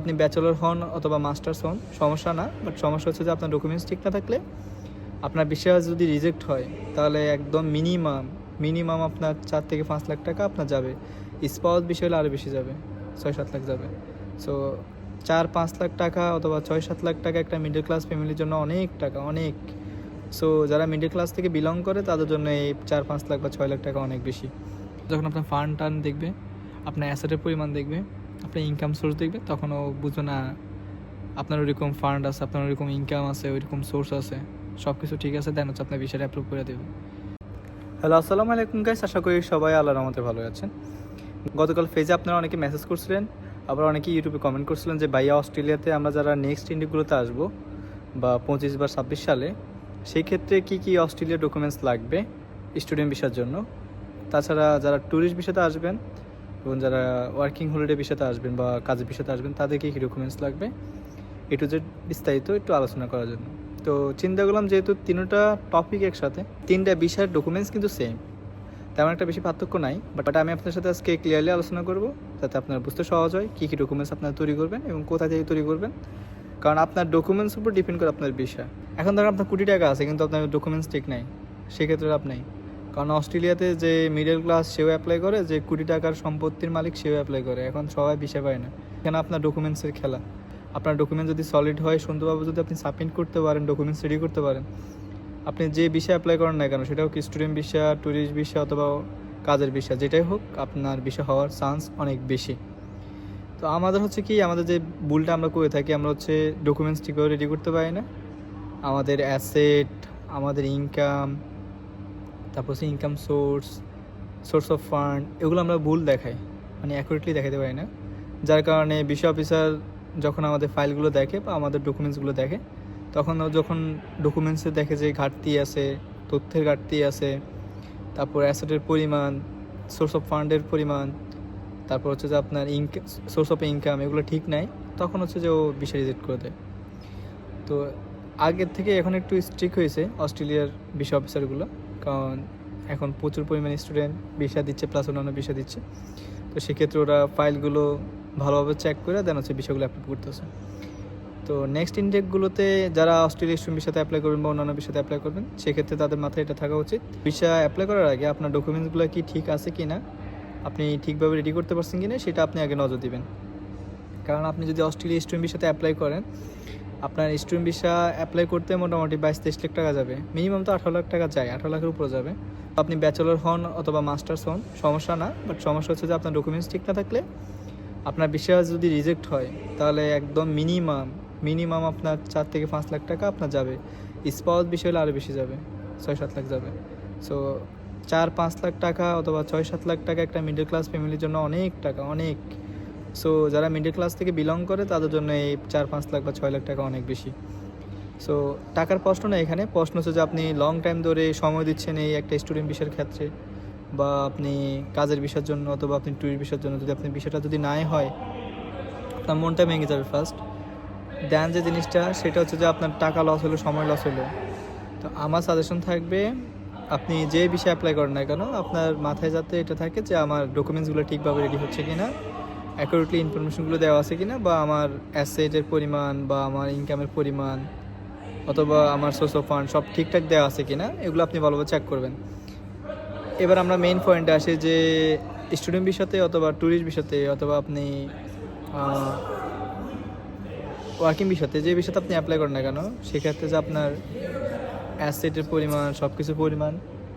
আপনি ব্যাচেলর হন অথবা মাস্টার্স হন, সমস্যা না বাট সমস্যা হচ্ছে যে আপনার ডকুমেন্টস ঠিক না থাকলে আপনার বিশ্বাস যদি রিজেক্ট হয়, তাহলে একদম মিনিমাম মিনিমাম আপনার চার থেকে পাঁচ লাখ টাকা আপনার যাবে। স্পাউস বিষয় হলে আরও বেশি যাবে, ছয় সাত লাখ যাবে। সো চার পাঁচ লাখ টাকা অথবা ছয় সাত লাখ টাকা একটা মিডল ক্লাস ফ্যামিলির জন্য অনেক টাকা, অনেক। সো যারা মিডল ক্লাস থেকে বিলং করে, তাদের জন্য এই চার পাঁচ লাখ বা ছয় লাখ টাকা অনেক বেশি। যখন আপনার ফান্ড টার্ন দেখবে, আপনার অ্যাসেটের পরিমাণ দেখবে আপনার ইনকাম সোর্স দেখবে তখন ও বুঝবে না আপনার ওইরকম ফান্ড আছে, আপনার ওইরকম ইনকাম আছে, ওইরকম সোর্স আছে সব কিছু ঠিক আছে, দেন হচ্ছে আপনার বিষয়টা অ্যাপ্রুভ করে দেবে। হ্যালো আসসালামু আলাইকুম গাইস আশা করি সবাই আল্লাহর রহমতে ভালো আছেন। গতকাল ফেজে আপনারা অনেকে মেসেজ করছিলেন, আবার অনেকে ইউটিউবে কমেন্ট করছিলেন যে, ভাইয়া, অস্ট্রেলিয়াতে আমরা যারা নেক্সট ইন্ডিগুলোতে আসব, বা পঁচিশ বা ছাব্বিশ সালে, সেই ক্ষেত্রে কী কী অস্ট্রেলিয়া ডকুমেন্টস লাগবে স্টুডেন্ট ভিসার জন্য? তাছাড়া যারা ট্যুরিস্ট ভিসাতে আসবেন এবং যারা ওয়ার্কিং হলিডে ভিসাতে আসবেন বা কাজের ভিসাতে আসবেন তাদের কী ডকুমেন্টস লাগবে? এ টু জেড বিস্তারিত একটু আলোচনা করার জন্য। তো চিন্তা করলাম যেহেতু তিনটা টপিক একসাথে, তিনটা বিষয়ের ডকুমেন্টস কিন্তু সেম তেমন একটা বেশি পার্থক্য নাই বাট আমি আপনার সাথে আজকে ক্লিয়ারলি আলোচনা করব, যাতে আপনার বুঝতে সহজ হয় কী কী ডকুমেন্টস আপনার তৈরি করবেন এবং কোথা থেকে তৈরি করবেন। কারণ আপনার ডকুমেন্টস উপর ডিপেন্ড করে আপনার বিষয়। এখন ধরুন আপনার কোটি টাকা আছে, কিন্তু আপনার ডকুমেন্টস ঠিক নাই। সেক্ষেত্রে নাই। কারণ অস্ট্রেলিয়াতে যে মিডল ক্লাস সেও অ্যাপ্লাই করে, যে কোটি টাকার সম্পত্তির মালিক সেও অ্যাপ্লাই করে। এখন সবাই বিষয় পায় না। এখানে আপনার ডকুমেন্টসের খেলা। আপনার ডকুমেন্ট যদি সলিড হয়, সুন্দরভাবে যদি আপনি সাবমিট করতে পারেন ডকুমেন্টস রেডি করতে পারেন, আপনি যে বিষয়ে অ্যাপ্লাই করেন না কেন, সেটা হোক স্টুডেন্ট ভিসা ট্যুরিস্ট ভিসা অথবা কাজের ভিসা যেটাই হোক, আপনার বিষয় হওয়ার চান্স অনেক বেশি। তো আমাদের হচ্ছে কি, আমাদের যে ভুলটা আমরা করে থাকি, আমরা হচ্ছে ডকুমেন্টস ঠিকভাবে রেডি করতে পারি না। আমাদের অ্যাসেট আমাদের ইনকাম তারপর হচ্ছে income source source of fund এগুলো আমরা ভুল দেখাই মানে অ্যাকুরেটলি দেখাতে পারি না। যার কারণে বিষয় অফিসার যখন আমাদের ফাইলগুলো দেখে বা আমাদের ডকুমেন্টসগুলো দেখে, তখন যখন ডকুমেন্টসে দেখে যে ঘাটতি আছে, তথ্যের ঘাটতি আছে, তারপর অ্যাসেটের পরিমাণ সোর্স অফ ফান্ডের পরিমাণ, তারপর হচ্ছে যে আপনার ইনকাম সোর্স অফ ইনকাম এগুলো ঠিক নাই, তখন হচ্ছে যে ও বিষয় রিজেক্ট করে দেয়। তো আগের থেকে এখন একটু স্ট্রিক হয়েছে অস্ট্রেলিয়ার বিষয় অফিসারগুলো কারণ এখন প্রচুর পরিমাণে স্টুডেন্ট বিষয় দিচ্ছে প্লাস অন্যান্য বিষয় দিচ্ছে। তো সেক্ষেত্রে ওরা ফাইলগুলো ভালোভাবে চেক করে দেন হচ্ছে বিষয়গুলো অ্যাপ্রুভ করতেছে। তো নেক্সট ইনটেকগুলোতে যারা অস্ট্রেলিয়া স্টুডেন্ট বিষয়তে অ্যাপ্লাই করবেন বা অন্যান্য বিষয়তে অ্যাপ্লাই করবেন, সেক্ষেত্রে তাদের মাথায় এটা থাকা উচিত। ভিসা অ্যাপ্লাই করার আগে আপনার ডকুমেন্টসগুলো কি ঠিক আছে কি না আপনি ঠিকভাবে রেডি করতে পারছেন কি না সেটা আপনি আগে নজর দিবেন। কারণ আপনি যদি অস্ট্রেলিয়া স্টুডেন্ট ভিসাতে অ্যাপ্লাই করেন আপনার স্টুডেন্ট ভিসা অ্যাপ্লাই করতে মোটামুটি বাইশ তেইশ লাখ টাকা যাবে। মিনিমাম তো আঠারো লাখ টাকা যায়, আঠারো লাখের উপরে যাবে। আপনি ব্যাচেলর হন অথবা মাস্টার্স হন, সমস্যা না বাট সমস্যা হচ্ছে যে আপনার ডকুমেন্টস ঠিক না থাকলে আপনার বিশ্বাস যদি রিজেক্ট হয়, তাহলে একদম মিনিমাম মিনিমাম আপনার চার থেকে পাঁচ লাখ টাকা আপনার যাবে। স্পাউস বিষয় হলে আরও বেশি যাবে, ছয় সাত লাখ যাবে। সো চার পাঁচ লাখ টাকা অথবা ছয় সাত লাখ টাকা একটা মিডল ক্লাস ফ্যামিলির জন্য অনেক টাকা, অনেক। সো যারা মিডল ক্লাস থেকে বিলং করে, তাদের জন্য এই চার, পাঁচ লাখ বা ছয় লাখ টাকা অনেক বেশি। সো টাকার প্রশ্ন না এখানে। প্রশ্ন হচ্ছে যে আপনি লং টাইম ধরে সময় দিচ্ছেন এই একটা স্টুডেন্ট বিষয়ের ক্ষেত্রে, বা আপনি কাজের বিষয়ের জন্য, অথবা আপনি ট্যুরিস্ট বিষয়ের জন্য, যদি আপনি বিষয়টা যদি নাই হয়, আপনার মনটা ভেঙে যাবে ফার্স্ট দেন যে জিনিসটা, সেটা হচ্ছে যে আপনার টাকা লস হলো, সময় লস হলো। তো আমার সাজেশন থাকবে, আপনি যে বিষয়ে অ্যাপ্লাই করেন না কেন, আপনার মাথায় যাতে এটা থাকে যে আমার ডকুমেন্টসগুলো ঠিকভাবে রেডি হচ্ছে কি না অ্যাকুরেটলি ইনফরমেশনগুলো দেওয়া আছে কি না বা আমার অ্যাসেটের পরিমাণ বা আমার ইনকামের পরিমাণ অথবা আমার সোর্স অফ ফান্ড সব ঠিকঠাক দেওয়া আছে কি না এগুলো আপনি ভালোভাবে চেক করবেন। এবার আমরা মেইন পয়েন্টে আসি যে স্টুডেন্ট বিষয়তে অথবা ট্যুরিস্ট বিষয়তে অথবা আপনি ওয়ার্কিং বিষয়তে যে বিষয়তে আপনি অ্যাপ্লাই করেন না কেন, সেক্ষেত্রে যে আপনার অ্যাসেটের পরিমাণ সব কিছুর পরিমাণ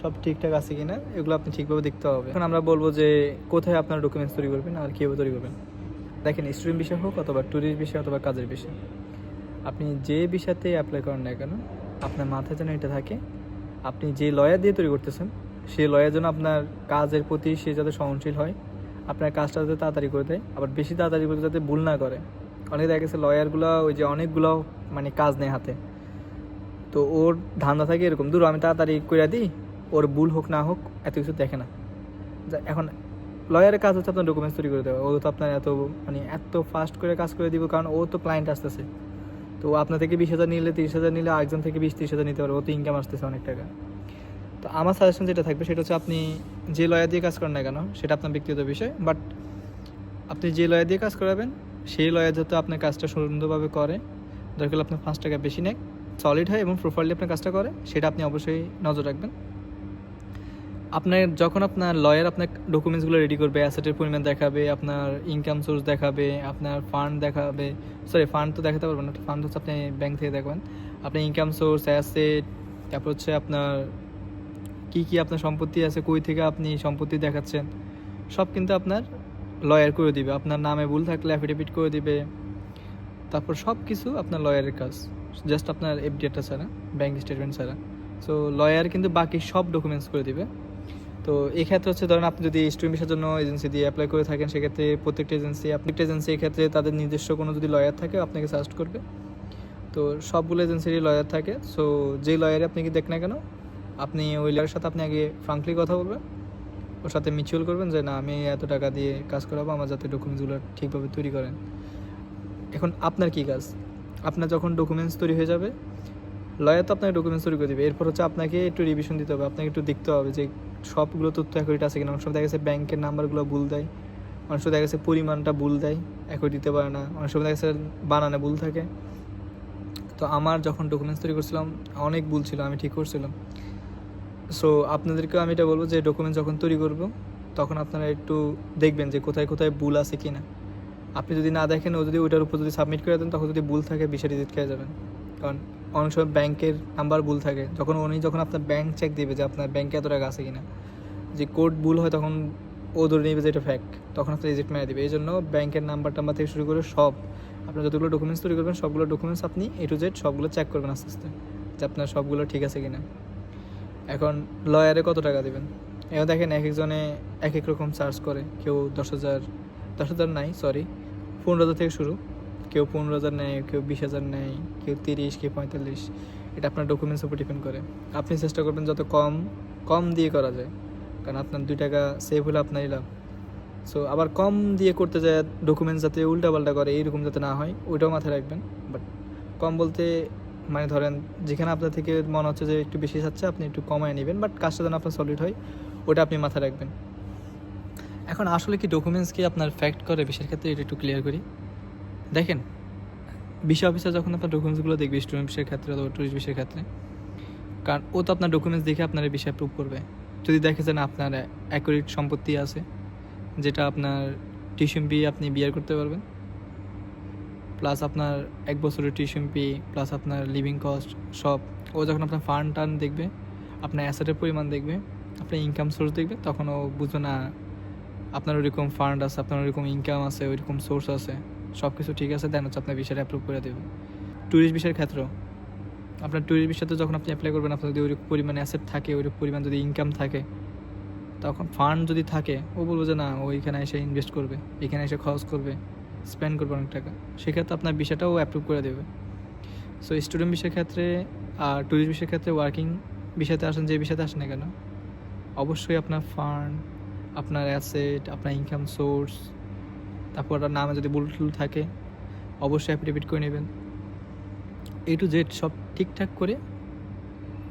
সব ঠিকঠাক আছে কি না এগুলো আপনি ঠিকভাবে দেখতে হবে। এখন আমরা বলব যে, কোথায় আপনার ডকুমেন্টস তৈরি করবেন আর কীভাবে তৈরি করবেন? দেখেন স্টুডেন্ট বিষয় হোক অথবা ট্যুরিস্ট বিষয় অথবা কাজের বিষয় আপনি যে বিষয়তে অ্যাপ্লাই করেন না কেন, আপনার মাথায় যেন এটা থাকে, আপনি যে লয়ার দিয়ে তৈরি করতেছেন, সেই লয়ার যেন আপনার কাজের প্রতি সে যাতে সহনশীল হয়, আপনার কাজটা যাতে তাড়াতাড়ি করে দেয়, আবার বেশি তাড়াতাড়ি করে যাতে ভুল না করে। অনেক দেখা গেছে লয়ারগুলো ওই যে অনেকগুলো মানে কাজ নেই হাতে। তো ওর ধান্দা থাকে এরকম, দূর, আমি তাড়াতাড়ি করে দিই ওর ভুল হোক না হোক, এত কিছু দেখে না। যা- এখন লয়ারের কাজ হচ্ছে আপনার ডকুমেন্টস তৈরি করে দেওয়া। ও তো আপনার এত মানে এত ফাস্ট করে কাজ করে দিব, কারণ ও তো ক্লায়েন্ট আসতেছে। তো আপনার থেকে বিশ হাজার নিলে তিরিশ হাজার নিলে আরেকজন থেকে বিশ তিরিশ হাজার নিতে পারবে, ও তো ইনকাম আসতেছে অনেক টাকা। তো আমার সাজেশন যেটা থাকবে, সেটা হচ্ছে আপনি যে লয়ার দিয়ে কাজ করেন না কেন, সেটা আপনার ব্যক্তিগত বিষয় বাট আপনি যে লয়ার দিয়ে কাজ করাবেন, সেই লয়ার যাতে আপনার কাজটা সুন্দরভাবে করে। দরকার আপনার পাঁচ টাকা বেশি নেয় সলিড হয় এবং প্রপারলি আপনার কাজটা করে, সেটা আপনি অবশ্যই নজর রাখবেন। আপনার যখন আপনার লয়ার আপনার ডকুমেন্টসগুলো রেডি করবে অ্যাসেটের পরিমাণ দেখাবে, আপনার ইনকাম সোর্স দেখাবে, আপনার ফান্ড দেখাবে সরি ফান্ড তো দেখাতে পারবেন না ফান্ড হচ্ছে আপনি ব্যাংক থেকে দেখবেন। আপনার ইনকাম সোর্স অ্যাসেট তারপর হচ্ছে আপনার কি কি আপনার সম্পত্তি আছে, কই থেকে আপনি সম্পত্তি দেখাচ্ছেন, সব কিন্তু আপনার লয়ার করে দিবে। আপনার নামে ভুল থাকলে অ্যাফিডেভিট করে দিবে। তারপর সব কিছু আপনার লয়ারের কাজ। জাস্ট আপনার এফডিআরটা ছাড়া ব্যাংক স্টেটমেন্ট ছাড়া। সো লয়ার কিন্তু বাকি সব ডকুমেন্টস করে দিবে। তো এই ক্ষেত্রে হচ্ছে ধরেন আপনি যদি স্টুডেন্ট ভিসার জন্য এজেন্সি দিয়ে অ্যাপ্লাই করে থাকেন, সেক্ষেত্রে প্রত্যেকটা এজেন্সি প্রত্যেকটা এজেন্সি এক্ষেত্রে তাদের নিজস্ব কোনো যদি লয়ার থাকে, আপনাকে সাজেস্ট করবে। তো সবগুলো এজেন্সিরই লয়ার থাকে। সো যেই লয়ারে আপনি কি দেখেন না কেন, আপনি ওই লয়ারের সাথে আপনি আগে ফ্রাঙ্কলি কথা বলবেন। ওর সাথে মিউচুয়াল করবেন যে, না, আমি এত টাকা দিয়ে কাজ করাবো, আমার যাতে ডকুমেন্টসগুলো ঠিকভাবে তৈরি করেন। এখন আপনার কি কাজ? আপনার যখন ডকুমেন্টস তৈরি হয়ে যাবে লয়ার তো আপনাকে ডকুমেন্টস তৈরি করে দেবে। এরপর হচ্ছে আপনাকে একটু রিভিশন দিতে হবে, আপনাকে একটু দেখতে হবে যে সবগুলো তথ্য অ্যাকুরেট আছে কিনা। অনেক সময় দেখা গেছে ব্যাংকের নাম্বারগুলো ভুল দেয়, অনেক সময় দেখা গেছে পরিমাণটা ভুল দেয় অ্যাকুরেট দিতে পারে না। অনেক সময় দেখা গেছে বানানে ভুল থাকে। তো আমার যখন ডকুমেন্টস তৈরি করছিলাম, অনেক ভুল ছিল, আমি ঠিক করছিলাম। সো আপনাদেরকে আমি এটা বলব যে ডকুমেন্টস যখন তৈরি করব, তখন আপনারা একটু দেখবেন যে কোথায় কোথায় ভুল আছে কি না আপনি যদি না দেখেন, ও যদি ওইটার উপর যদি সাবমিট করে দেন, তখন যদি ভুল থাকে রিজিট খেয়ে যাবেন। কারণ অনেক সময় ব্যাংকের নাম্বার ভুল থাকে। যখন উনি যখন আপনার ব্যাংক চেক দিবে যে আপনার ব্যাংকে এত টাকা আছে কিনা, যে কোড ভুল হয় তখন ও ধরে নেবে যে এটা ফ্যাক্ট তখন আপনার রিজেক্ট মেরে দেবে। এই জন্য ব্যাংকের নাম্বার টাম্বার থেকে শুরু করে সব, আপনার যতগুলো ডকুমেন্টস তৈরি করবেন, সবগুলো ডকুমেন্টস আপনি এ টু জেড সবগুলো চেক করবেন আস্তে আস্তে, যে আপনার সবগুলো ঠিক আছে কিনা। এখন লয়ারে কত টাকা দেবেন? এবার দেখেন এক একজনে এক এক রকম চার্জ করে, কেউ দশ হাজার দশ হাজার নাই সরি পনেরো হাজার থেকে শুরু। কেউ পনেরো হাজার নেয়, কেউ বিশ হাজার নেয়, কেউ তিরিশ, কেউ পঁয়তাল্লিশ। এটা আপনার ডকুমেন্টস উপর ডিপেন্ড করে। আপনি চেষ্টা করবেন যত কম কম দিয়ে করা যায়। কারণ আপনার দুই টাকা সেভ হলে আপনারই লাভ। সো আবার কম দিয়ে করতে যায় ডকুমেন্টস যাতে উল্টাপাল্টা করে, এইরকম যাতে না হয়, ওইটাও মাথায় রাখবেন। বাট কম বলতে মানে ধরেন, যেখানে আপনার থেকে মনে হচ্ছে যে একটু বেশি যাচ্ছে আপনি একটু কমায় নেবেন। বাট কাজটা যেন আপনার সলিড হয় ওটা আপনি মাথায় রাখবেন। এখন আসলে কি ডকুমেন্টস কি আপনার ফ্যাক্ট করে? বিষয়ের ক্ষেত্রে এটা একটু ক্লিয়ার করি। দেখেন, বিষয় অফিসার যখন আপনার ডকুমেন্টসগুলো দেখবে স্টুডেন্ট বিষয়ের ক্ষেত্রে অথবা টুরিস্ট বিষয়ের ক্ষেত্রে, কারণ ও তো আপনার ডকুমেন্টস দেখে আপনার এই বিষয়ে প্রুভ করবে। যদি দেখে যে না, আপনার অ্যাকুরেট সম্পত্তি আছে, যেটা আপনার টিউশন পি আপনি বিয়ার করতে পারবেন প্লাস আপনার এক বছরের টিউশন পি প্লাস আপনার লিভিং কস্ট সব, ও যখন আপনার ফান্ড টার্ন দেখবে, আপনার অ্যাসেটের পরিমাণ দেখবে, আপনার ইনকাম সোর্স দেখবে, তখন ও বুঝবে না, আপনার ওইরকম ফান্ড আছে, আপনার ওইরকম ইনকাম আছে, ওইরকম সোর্স আছে। সব কিছু ঠিক আছে দেন হচ্ছে আপনার বিষয়টা অ্যাপ্রুভ করে দেবে ট্যুরিস্ট বিষয়ের ক্ষেত্রেও। আপনার ট্যুরিস্ট বিষয়তে যখন আপনি অ্যাপ্লাই করবেন, আপনার যদি ওইরকম পরিমাণ অ্যাসেট থাকে ওইরকম পরিমাণ যদি ইনকাম থাকে, তখন ফান্ড যদি থাকে, ও বলব যে না, ও এখানে এসে ইনভেস্ট করবে, এখানে এসে খরচ করবে স্পেন্ড করবে অনেক টাকা। সেক্ষেত্রে আপনার বিষয়টাও অ্যাপ্রুভ করে দেবে। সো স্টুডেন্ট বিষয়ের ক্ষেত্রে আর ট্যুরিস্ট বিষয়ের ক্ষেত্রে ওয়ার্কিং বিষয়তে আসেন, যে বিষয়তে আসেন না কেন, অবশ্যই আপনার ফান্ড আপনার অ্যাসেট আপনার ইনকাম সোর্স তারপর নামে যদি ভুল টুল থাকে, অবশ্যই অ্যাফিডেভিট করে নেবেন। এ টু জেড সব ঠিকঠাক করে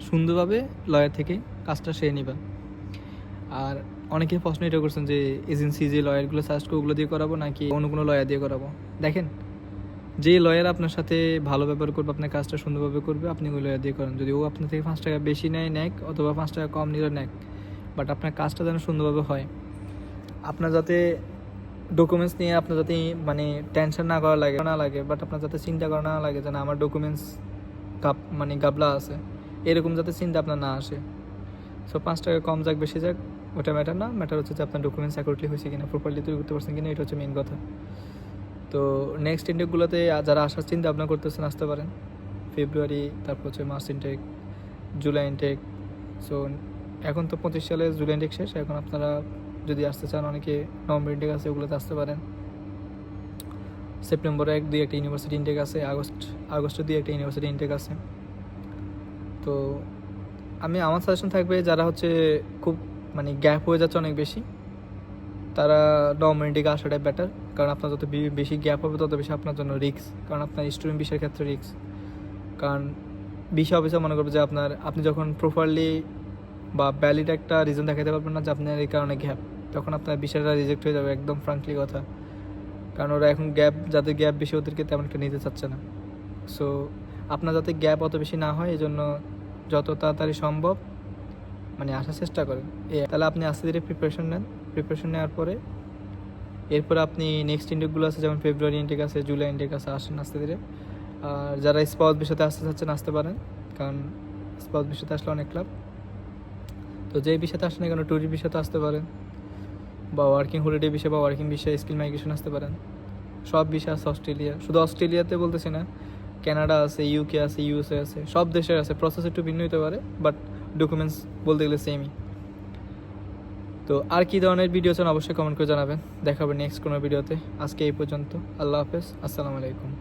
সুন্দরভাবে লয়ার থেকে কাজটা সেরে নেবেন। আর অনেকে প্রশ্ন এটা করছেন যে এজেন্সি যে লয়ারগুলো সার্চ করে ওগুলো দিয়ে করাবো নাকি অন্য কোনো লয়ার দিয়ে করাবো? দেখেন, যে লয়ার আপনার সাথে ভালো ব্যবহার করবে, আপনার কাজটা সুন্দরভাবে করবে, আপনি ওই লয়ার দিয়ে করেন। যদি ও আপনার থেকে পাঁচ টাকা বেশি নেয়, নেক, অথবা পাঁচ টাকা কম নিলে নেক। বাট আপনার কাজটা যেন সুন্দরভাবে হয়। আপনার যাতে ডকুমেন্টস নিয়ে আপনার যাতে মানে টেনশন না করা লাগে, না লাগে বাট আপনার যাতে চিন্তা করা না লাগে যে না আমার ডকুমেন্টস গাপ মানে গাবলা আছে। এরকম যাতে চিন্তা আপনার না আসে। সো পাঁচ টাকা কম যাক, বেশি যাক, ওটা ম্যাটার না। ম্যাটার হচ্ছে যে আপনার ডকুমেন্টস অ্যাকুরেটলি হয়েছে কিনা প্রপারলি তৈরি করতে পারছেন কিনা, এটা হচ্ছে মেন কথা। তো নেক্সট ইনটেকগুলোতে যারা আসার চিন্তা ভাবনা করতেছেন, আসতে পারেন। ফেব্রুয়ারি তারপর হচ্ছে March intake July intake so এখন তো পঁচিশ সালে জুলাই ইনটেক শেষ, এখন আপনারা যদি আসতে চান, অনেকে নভেম্বর ইনটেক আছে, ওগুলোতে আসতে পারেন। সেপ্টেম্বরে এক দুই একটা ইউনিভার্সিটি ইনটেক আছে, আগস্ট আগস্টে দুই একটা ইউনিভার্সিটি ইনটেক আছে। তো আমি, আমার সাজেশন থাকবে যারা হচ্ছে খুব মানে গ্যাপ হয়ে যাচ্ছে অনেক বেশি, তারা নভেম্বর ইনটেকে আসাটাই বেটার কারণ আপনার যত বেশি গ্যাপ হবে, তত বেশি আপনার জন্য রিস্ক কারণ আপনার স্টুডেন্ট বিষয়ের ক্ষেত্রে রিক্স কারণ বিষয় অফিসার মনে করবে যে আপনার, আপনি যখন প্রপারলি বা ভ্যালিড একটা রিজন দেখাতে পারবেন না যে আপনার এই কারণে গ্যাপ তখন আপনার বিষয়টা রিজেক্ট হয়ে যাবে, একদম ফ্রাঙ্কলি কথা। কারণ ওরা এখন গ্যাপ যাদের গ্যাপ বেশি ওদেরকে তেমন একটা নিতে চাচ্ছে না। সো আপনার যাতে গ্যাপ অত বেশি না হয় এই জন্য যত তাড়াতাড়ি সম্ভব মানে আসার চেষ্টা করেন। এ, তাহলে আপনি আস্তে ধীরে প্রিপারেশন নেন। প্রিপারেশন নেওয়ার পরে, এরপরে আপনি নেক্সট ইন্টেকগুলো আছে, যেমন ফেব্রুয়ারি ইন্টেক আছে জুলাই ইন্টেক আছে, আসেন আস্তে ধীরে। আর যারা স্পাউস বিষয়তে আসতে চাচ্ছেন, আসতে পারেন। কারণ স্পাউস বিষয়তে আসলে অনেক লাভ। তো যেই বিষয়তে আসেন কেন ট্যুরির বিষয়তে আসতে পারেন, বা ওয়ার্কিং হলিডে বিষয় বা ওয়ার্কিং বিষয়ে স্কিল মাইগ্রেশন আসতে পারেন। সব বিষয় আছে অস্ট্রেলিয়া। শুধু অস্ট্রেলিয়াতে বলতেছি না কানাডা আছে ইউকে আছে ইউএসএ আছে, সব দেশের আছে। প্রসেস একটু ভিন্ন হতে পারে বাট ডকুমেন্টস বলতে গেলে সেমই তো আর কি ধরনের ভিডিও চান অবশ্যই কমেন্ট করে জানাবেন। দেখা হবে নেক্সট কোনো ভিডিওতে আজকে এই পর্যন্ত। আল্লাহ হাফেজ। আসসালামু আলাইকুম।